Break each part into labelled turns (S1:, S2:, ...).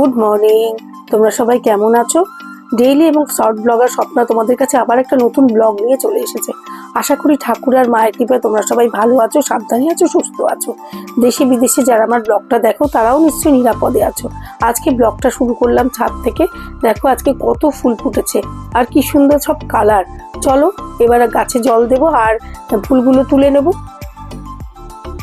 S1: Good morning তোমরা সবাই কেমন আছো? ডেইলি এবং শর্ট ব্লগার স্বপ্ন তোমাদের কাছে আবার একটা নতুন ব্লগ নিয়ে চলে এসেছে। আশা করি ঠাকুর আর মায়ের কৃপায় তোমরা সবাই ভালো আছো, সাবধানে আছো, সুস্থ আছো। দেশে বিদেশে যারা আমার ব্লগটা দেখো, তারাও নিশ্চয়ই নিরাপদে আছো। আজকে ব্লগটা শুরু করলাম ছাদ থেকে। দেখো আজকে কত ফুল ফুটেছে, আর কি সুন্দর সব কালার চলো, এবার গাছে জল দেবো আর ফুলগুলো তুলে নেব।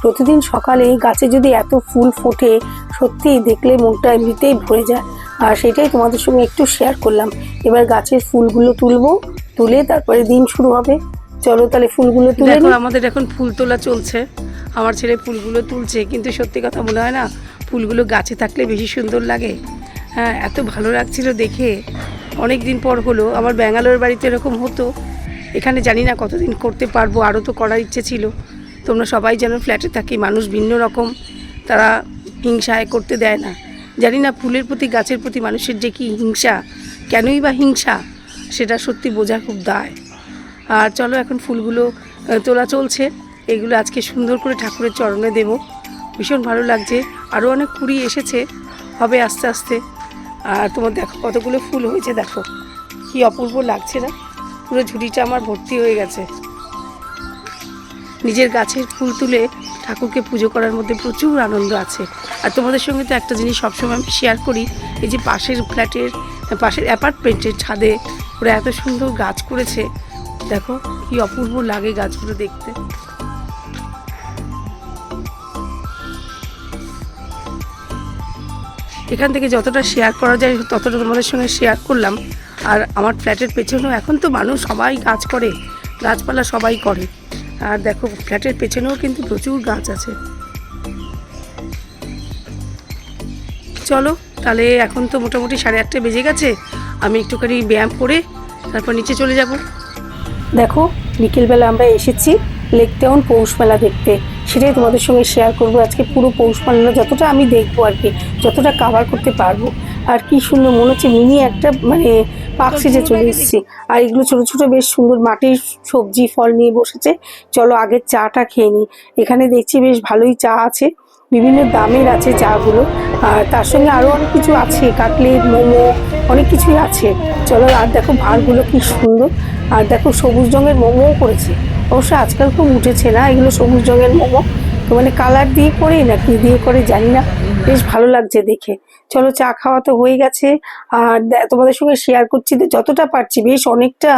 S1: প্রতিদিন সকালে গাছে যদি এত ফুল ফোটে সত্যি দেখলে মনটা এমনিতেই ভরে যায়। আর সেটাই তোমাদের সঙ্গে একটু শেয়ার করলাম। এবার গাছের ফুলগুলো তুলবো তুলে তারপরে দিন শুরু হবে। চলো তাহলে ফুলগুলো তুলে
S2: দেখো আমাদের এখন ফুল তোলা চলছে। আমার ছেলে ফুলগুলো তুলছে কিন্তু সত্যি কথা মনে হয় না ফুলগুলো গাছে থাকলে বেশি সুন্দর লাগে। হ্যাঁ এত ভালো লাগছিল দেখে। অনেক দিন পর হলো আমার ব্যাঙ্গালোর বাড়িতে এরকম হতো। এখানে জানি না কতদিন করতে পারব আরও তো করার ইচ্ছে ছিল। তোমরা সবাই যেন ফ্ল্যাটে থাকি মানুষ ভিন্ন রকম। তারা হিংসায় করতে দেয় না। জানি না ফুলের প্রতি, গাছের প্রতি মানুষের যে কি হিংসা। কেনই বা হিংসা? সেটা সত্যি বোঝা খুব দায়। আর চলো এখন ফুলগুলো তোলা চলছে। এগুলো আজকে সুন্দর করে ঠাকুরের চরণে দেব। ভীষণ ভালো লাগছে। আরও অনেক কুড়ি এসেছে। হবে আস্তে আস্তে। আর তোমার দেখো কতগুলো ফুল হয়েছে, দেখো। কি অপূর্ব লাগছে না? পুরো ঝুড়িটা আমার ভর্তি হয়ে গেছে। নিজের গাছের ফুল তুলে ঠাকুরকে পুজো করার মধ্যে প্রচুর আনন্দ আছে। আর তোমাদের সঙ্গে তো একটা জিনিস সবসময় আমি শেয়ার করি, এই যে পাশের ফ্ল্যাটের, পাশের অ্যাপার্টমেন্টের ছাদে ওরা এত সুন্দর গাছ করেছে। দেখো, কি অপূর্ব লাগে গাছগুলো দেখতে। এখান থেকে যতটা শেয়ার করা যায়, ততটা তোমাদের সঙ্গে শেয়ার করলাম। আর আমার ফ্ল্যাটের পেছনেও এখন তো মানুষ সবাই গাছ করে, গাছপালা সবাই করে। আর দেখো, ফ্ল্যাটের পেছনেও কিন্তু প্রচুর গাছ আছে। চলো, তাহলে এখন তো মোটামুটি সাড়ে আটটা বেজে গেছে। আমি একটুখানি ব্যায়াম করে তারপর নিচে চলে যাব।
S1: দেখো, বিকেলবেলা আমরা এসেছি লেক টাউন পৌষ মেলা দেখতে। সেটাই তোমাদের সঙ্গে শেয়ার করব। আজকে পুরো পৌষ মেলা যতটা আমি দেখব আর কি, যতটা কাভার করতে পারব। আর কি সুন্দর মনে হচ্ছে মিনি একটা মানে পাক সিজে চলে এসেছি। আর এগুলো ছোট ছোট বেশ সুন্দর মাটির সবজি ফল নিয়ে বসেছে। চলো আগে চাটা খেয়ে নিই এখানে দেখছি বেশ ভালোই চা আছে। বিভিন্ন দামের আছে চাগুলো। আর তার সঙ্গে আরও অনেক কিছু আছে কাটলেট মোমো অনেক কিছুই আছে। চলো আর দেখো ভাড়গুলো কি সুন্দর। আর দেখো সবুজ রঙের মোমোও করেছে। অবশ্য আজকাল খুব উঠেছে না এগুলো সবুজ রঙের মোমো। তো মানে কালার দিয়ে করে না কি দিয়ে করে জানি না? বেশ ভালো লাগছে দেখে। চলো চা খাওয়া তো হয়ে গেছে। আর তোমাদের সঙ্গে শেয়ার করছি যতটা পারছি, বেশ অনেকটা,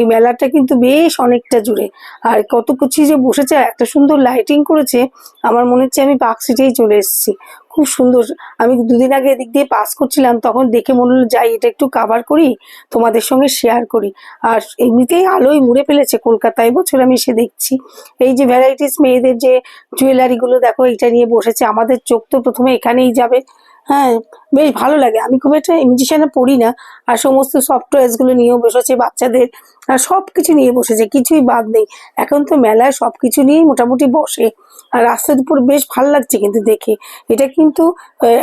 S1: এই মেলাটা কিন্তু বেশ অনেকটা জুড়ে। আর কত কিছু যে বসেছে এত সুন্দর লাইটিং করেছে, আমার মনে হচ্ছে আমি পার্ক সিটেই চলে এসেছি। খুব সুন্দর। আমি দুদিন আগে এদিক দিয়ে পাস করছিলাম, তখন দেখে মনে হলো, যাই, এটা একটু কাভার করি, তোমাদের সঙ্গে শেয়ার করি। আর এমনিতেই আলোয় মুড়ে ফেলেছে কলকাতায়, বছর আমি এসে দেখছি। এই যে ভ্যারাইটিস মেয়েদের যে জুয়েলারিগুলো দেখো এটা নিয়ে বসেছে। আমাদের চোখ তো প্রথমে এখানেই যাবে। হ্যাঁ বেশ ভালো লাগে। আমি খুব একটা মিউজিশিয়ানে পড়ি না আর সমস্ত সফটওয়্যারসগুলো নিয়েও বসেছে, বাচ্চাদের, আর সব কিছু নিয়ে বসেছে, কিছুই বাদ নেই। এখন তো মেলায় সব কিছু নিয়েই মোটামুটি বসে। আর রাস্তার উপর বেশ ভালো লাগছে কিন্তু দেখে। এটা কিন্তু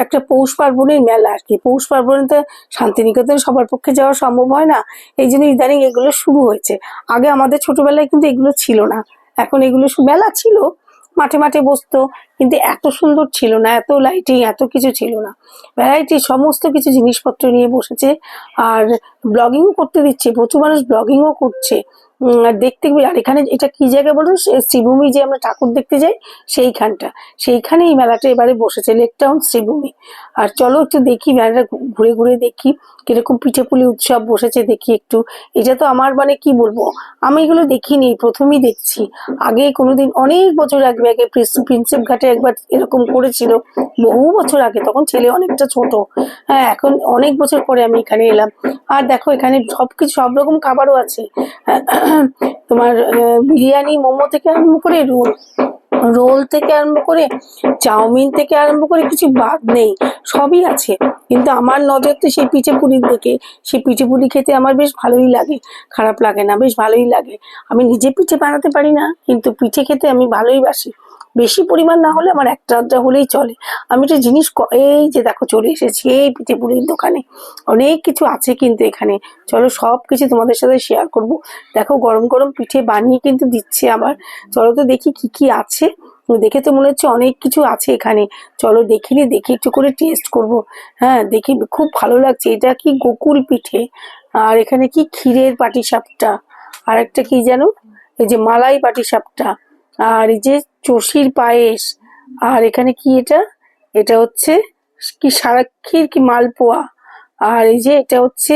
S1: একটা পৌষ পার্বণের মেলা আর কি। পৌষ পার্বণে তো শান্তিনিকেতন সবার পক্ষে যাওয়া সম্ভব হয় না। এই জন্য ইদানিং এগুলো শুরু হয়েছে। আগে আমাদের ছোটবেলায় কিন্তু এগুলো ছিল না। এখন এগুলো মেলা ছিল। মাঠে মাঠে বসতো, কিন্তু এত সুন্দর ছিল না, এত লাইটিং এত কিছু ছিল না। ভ্যারাইটি সমস্ত কিছু জিনিসপত্র নিয়ে বসেছে, আর ব্লগিংও করতে দিচ্ছে, প্রচুর মানুষ ব্লগিংও করছে। দেখতে খুবই- আর এখানে এটা কি জায়গা বলতো সে- শ্রীভূমি যে আমরা ঠাকুর দেখতে যাই, সেইখানটা। সেইখানে এই মেলাটা এবারে বসেছে লেক টাউন শ্রীভূমি। আর চলো একটু দেখি, মেলাটা ঘুরে ঘুরে দেখি, কীরকম পিঠেপুলি উৎসব বসেছে, দেখি একটু। এটা তো আমার মানে কি বলব? আমি এগুলো দেখিনি, প্রথমেই দেখছি। আগে কোনোদিন, অনেক বছর আগে আগে প্রিন্স- প্রিন্সেপ ঘাটে একবার এরকম করেছিল, বহু বছর আগে, তখন ছেলে অনেকটা ছোট। হ্যাঁ এখন অনেক বছর পরে আমি এখানে এলাম। আর দেখো, এখানে সবকিছু, সব রকম খাবারও আছে। তোমার বিরিয়ানি, মোমো থেকে আরম্ভ করে রোল রোল থেকে আরম্ভ করে চাউমিন থেকে আরম্ভ করে কিছু বাদ নেই, সবই আছে। কিন্তু আমার নজর তো সেই পিঠে পুরির দিকে। সেই পিঠে পুলি খেতে আমার বেশ ভালোই লাগে, খারাপ লাগে না, বেশ ভালোই লাগে। আমি নিজে পিঠে বানাতে পারি না, কিন্তু পিঠে খেতে আমি ভালোই বাসি। বেশি পরিমাণ না হলে আমার একটা আধটা হলেই চলে। আমি একটা জিনিস এই যে দেখো চলে এসেছি, এই পিঠে পুলির দোকানে। অনেক কিছু আছে কিন্তু এখানে। চলো সব কিছু তোমাদের সাথে শেয়ার করব। দেখো গরম গরম পিঠে বানিয়ে কিন্তু দিচ্ছে আবার। চলো তো দেখি কি কি আছে। দেখে তো মনে হচ্ছে অনেক কিছু আছে এখানে। চলো দেখিনি দেখি একটু করে টেস্ট করব। হ্যাঁ দেখি খুব ভালো লাগছে। এটা কি গোকুল পিঠে? আর এখানে কি ক্ষীরের পাটিসাপটা? আর একটা কি যেন? এই যে মালাই পাটিসাপটা। আর এই যে চষির পায়েস, আর এখানে কি এটা? এটা হচ্ছে কি সারাক্ষীর কি মালপোয়া, আর এই যে এটা হচ্ছে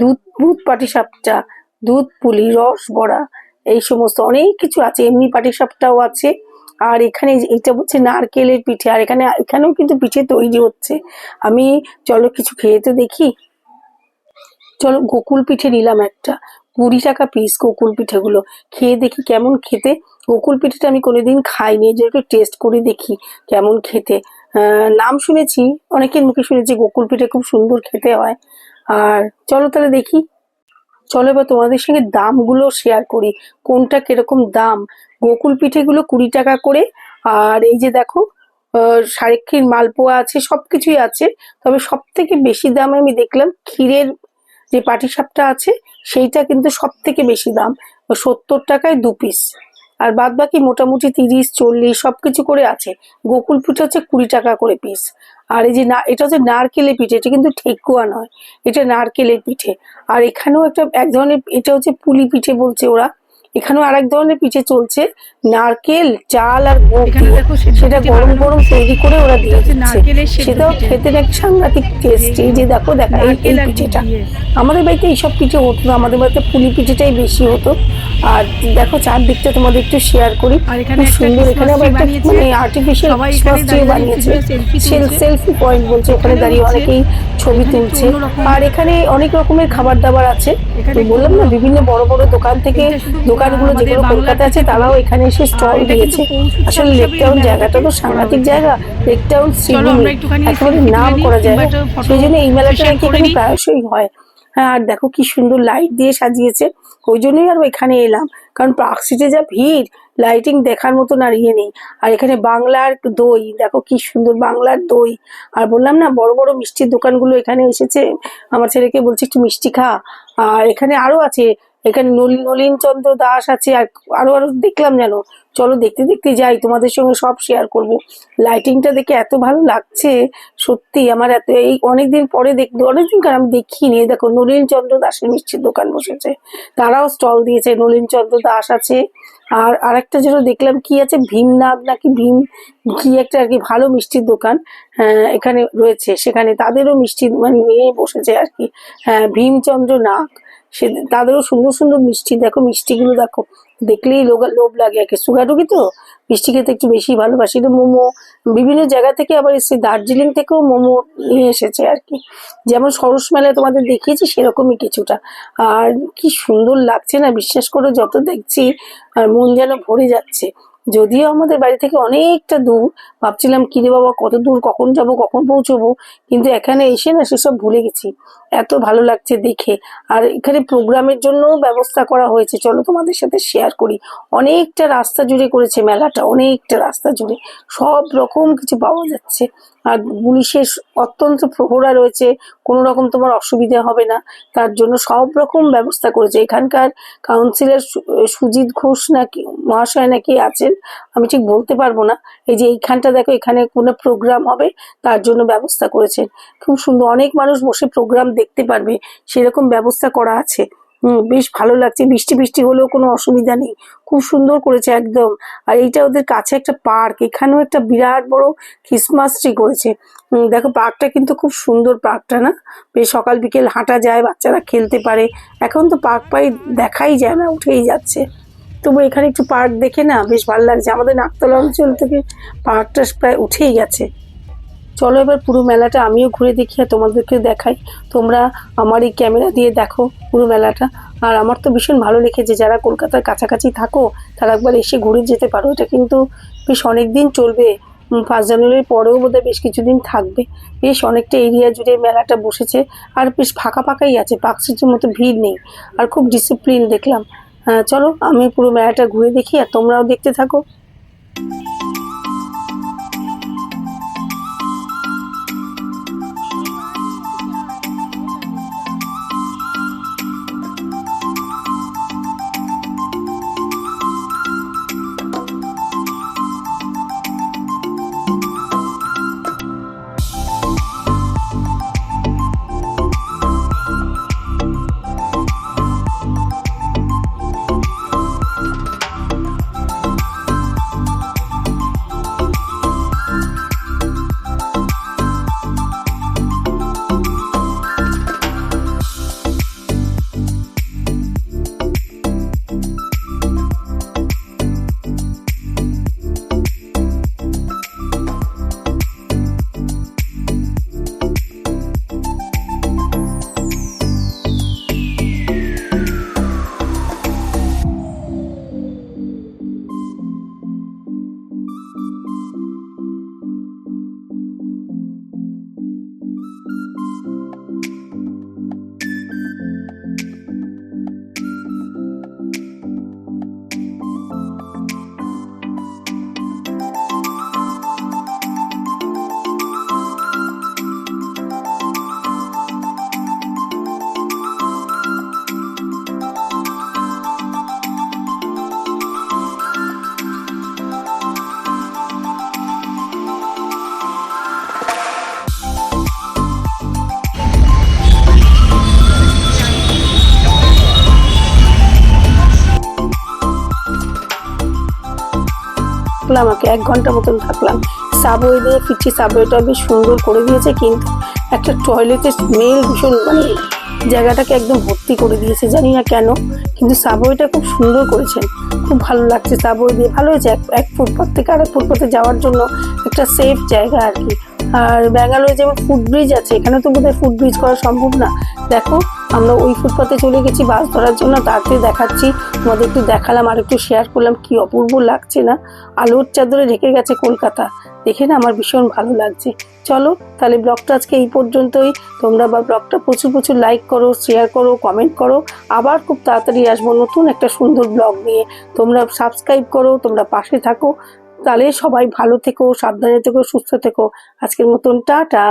S1: দুধ দুধ পাটিসাপটা, দুধ পুলি, রস বড়া, এই সমস্ত অনেক কিছু আছে, এমনি পাটিসাপটাও আছে। আর এখানে এটা হচ্ছে নারকেলের পিঠে, আর এখানে, এখানেও কিন্তু পিঠে তৈরি হচ্ছে। আমি চলো কিছু খেয়ে তো দেখি। চলো গোকুল পিঠে নিলাম একটা। কুড়ি টাকা পিস গোকুল পিঠেগুলো। খেয়ে দেখি কেমন খেতে। গোকুল পিঠেটা আমি কোনোদিন খাইনি, যে একটু টেস্ট করে দেখি কেমন খেতে। নাম শুনেছি, অনেকের মুখে শুনেছি গোকুল পিঠে খুব সুন্দর খেতে হয়। আর চলো তাহলে দেখি। চলো এবার তোমাদের সঙ্গে দামগুলো শেয়ার করি। কোনটা কীরকম দাম? গোকুল পিঠেগুলো কুড়ি টাকা করে। আর এই যে দেখো সারেক্ষীর মালপোয়া আছে সব কিছুই আছে। তবে সব থেকে বেশি দামে আমি দেখলাম ক্ষীরের যে পাটিসাপটা আছে, সেইটা কিন্তু সব থেকে বেশি দাম। সত্তর টাকায় দু পিস আর বাদ বাকি মোটামুটি তিরিশ, চল্লিশ সব কিছু করে আছে। গোকুল পিঠে হচ্ছে কুড়ি টাকা করে পিস আর এই যে না, এটা হচ্ছে নারকেলের পিঠে, এটা কিন্তু ঠেকুয়া নয়। এটা নারকেলের পিঠে। আর এখানেও একটা, এক ধরনের, এটা হচ্ছে পুলি পিঠে বলছে ওরা। এখানেও আরেক ধরনের পিঠে চলছে। নারকেল চাল আর গুড়
S2: দেখো
S1: সেটা গরম গরম তৈরি করে ওরা দিয়ে দিচ্ছে। সেটাও খেতে নাকি সাংঘাতিক টেস্টি যে দেখো দেখা এই পিঠেটা। আমাদের বাড়িতে এইসব পিঠে হতো না। আমাদের বাড়িতে পুলি পিঠেটাই বেশি হতো। আর দেখো চারদিকটা তোমাদের একটু শেয়ার করি। খুব সুন্দর। এখানে আবার একটা মানে আর্টিফিশিয়াল ক্রিসমাস ট্রি বানিয়েছে। সেলফি পয়েন্ট বলছে। ওখানে দাঁড়িয়ে অনেকেই ছবি তুলছে। আর এখানে অনেক রকমের খাবার দাবার আছে। বললাম না বিভিন্ন বড় বড় দোকান থেকে
S2: শুধু
S1: দোকানগুলো যেগুলো কলকাতা আছে তারাও এখানে এসে স্টল দিয়েছে। আসলে লেকটাউন জায়গাটা তো সাংঘাতিক। জায়গা। লেকটাউন
S2: আমরা
S1: একেবারে নাম করা জায়গা সেই জন্য এই মেলাটা নাকি এখানে প্রায়শই হয়। হ্যাঁ আর দেখো কি সুন্দর লাইট দিয়ে সাজিয়েছে। ওই জন্যই আর এখানে এলাম। কারণ পার্ক সিটে যা ভিড় লাইটিং দেখার মতো আর ইয়ে নেই। আর এখানে বাংলার দই। দেখো কি সুন্দর বাংলার দই। আর বললাম না বড় বড় মিষ্টির দোকানগুলো এখানে এসেছে। আমার ছেলেকে বলছে একটু মিষ্টি খা। আর এখানে আরও আছে এখানে নলিন চন্দ্র দাস আছে আর আরও আরও দেখলাম যেন। চলো দেখতে দেখতে যাই তোমাদের সঙ্গে সব শেয়ার করব। লাইটিংটা দেখে এত ভালো লাগছে সত্যি আমার এত এই অনেকদিন পরে দেখ অনেকদিন কার আমি দেখিনি। দেখো নলিন চন্দ্র দাসের মিষ্টির দোকান বসেছে। তারাও স্টল দিয়েছে নলিন চন্দ্র দাস আছে। আর আরেকটা যেন দেখলাম কি আছে ভীমনাথ নাকি ভীম কি একটা আর কি ভালো মিষ্টির দোকান হ্যাঁ, এখানে রয়েছে। সেখানে তাদেরও মিষ্টি মানে নিয়ে বসেছে আর কি। হ্যাঁ ভীমচন্দ্র নাগ। সে তাদেরও সুন্দর সুন্দর মিষ্টি, দেখো মিষ্টিগুলো দেখো। দেখলেই লোভ লাগে আর কি সুগারুগি তো? মিষ্টি খেতে একটু বেশি ভালোবাসি। এটা মোমো। বিভিন্ন জায়গা থেকে আবার এসে দার্জিলিং থেকেও মোমো নিয়ে এসেছে আর কি। যেমন সরস মেলায় তোমাদের দেখিয়েছি সেরকমই কিছুটা। আর কি সুন্দর লাগছে না? বিশ্বাস করে, যত দেখছি, আর মন যেন ভরে যাচ্ছে। যদিও আমাদের বাড়ি থেকে অনেকটা দূর, ভাবছিলাম, কিরে বাবা, কত দূর, কখন যাব, কখন পৌঁছবো? কিন্তু এখানে এসে না সেসব ভুলে গেছি। এত ভালো লাগছে দেখে। আর এখানে প্রোগ্রামের জন্য ব্যবস্থা করা হয়েছে। চলো তোমাদের সাথে শেয়ার করি। অনেকটা রাস্তা জুড়ে করেছে মেলাটা, অনেকটা রাস্তা জুড়ে। সব রকম কিছু পাওয়া যাচ্ছে। আর পুলিশের অত্যন্ত প্রহরা রয়েছে। কোনো রকম তোমার অসুবিধা হবে না। তার জন্য সব রকম ব্যবস্থা করেছে। এখানকার কাউন্সিলর সুজিত ঘোষ নাকি, মহাশয় নাকি আছেন। আমি ঠিক বলতে পারব না। এই যে এইখানটা দেখো, এখানে কোনো প্রোগ্রাম হবে, তার জন্য ব্যবস্থা করেছেন। খুব সুন্দর, অনেক মানুষ বসে প্রোগ্রাম দেখতে পারবে, সেরকম ব্যবস্থা করা আছে। বেশ ভালো লাগছে, বৃষ্টি বৃষ্টি হলেও কোনো অসুবিধা নেই। খুব সুন্দর করেছে একদম। আর এইটা ওদের কাছে একটা পার্ক, এখানেও একটা বিরাট বড় ক্রিসমাস ট্রি করেছে। দেখো পার্কটা কিন্তু খুব সুন্দর পার্কটা না? বেশ সকাল বিকেল হাঁটা যায়, বাচ্চারা খেলতে পারে। এখন তো পার্ক পাই দেখাই যায় না, উঠেই যাচ্ছে। তবু এখানে একটু পার্ক দেখে না, বেশ ভালো লাগছে। আমাদের নাকতলা অঞ্চল থেকে পার্কটা প্রায় উঠেই গেছে। চলো এবার পুরো মেলাটা আমিও ঘুরে দেখি আর তোমাদেরকে দেখাই। তোমরা আমার এই ক্যামেরা দিয়ে দেখো পুরো মেলাটা। আর আমার তো ভীষণ ভালো লেগেছে, যারা কলকাতার কাছাকাছি থাকো, তারা একবার এসে ঘুরে যেতে পারো। এটা কিন্তু বেশ অনেক দিন চলবে ফার্স্ট জানুয়ারির পরেও বোধহয় বেশ কিছুদিন থাকবে। বেশ অনেকটা এরিয়া জুড়ে মেলাটা বসেছে। আর বেশ ফাঁকা ফাঁকাই আছে, পার্ক সিটির মতো ভিড় নেই। আর খুব ডিসিপ্লিন দেখলাম। চলো আমি পুরো মেলাটা ঘুরে দেখি আর তোমরাও দেখতে থাকো। থাকলাম আমাকে এক ঘণ্টা মতন থাকলাম। সাবওয়ে দিয়ে ফিরছি, সাবওয়েটা বেশ সুন্দর করে দিয়েছে, কিন্তু একটা টয়লেটের স্মেল ভীষণ মানে জায়গাটাকে একদম ভর্তি করে দিয়েছে, জানি না কেন। কিন্তু সাবওয়েটা খুব সুন্দর করেছেন। খুব ভালো লাগছে সাবওয়ে দিয়ে। ভালো হয়েছে, এক এক ফুটপাথ থেকে আরেক ফুটপাথে যাওয়ার জন্য একটা সেফ জায়গা আর কি। আর ব্যাঙ্গালোরে যেমন ফুটব্রিজ আছে এখানে তো বোধহয় ফুটব্রিজ করা সম্ভব না। দেখো, আমরা ওই ফুটপাতে চলে গেছি বাস ধরার জন্য তাতে দেখাচ্ছি। তোমাদের একটু দেখালাম, আর একটু শেয়ার করলাম কি অপূর্ব লাগছে না। আলোর চাদরে ঢেকে গেছে কলকাতা। দেখে না আমার ভীষণ ভালো লাগছে। চলো, তাহলে ব্লগটা আজকে এই পর্যন্তই। তোমরা বা ব্লগটা প্রচুর প্রচুর লাইক করো শেয়ার করো কমেন্ট করো। আবার খুব তাড়াতাড়ি আসব নতুন একটা সুন্দর ব্লগ নিয়ে। তোমরা সাবস্ক্রাইব করো, তোমরা পাশে থাকো। তাহলে সবাই ভালো থেকো সাবধানে থেকো সুস্থ থেকো। আজকের মতন টাটা।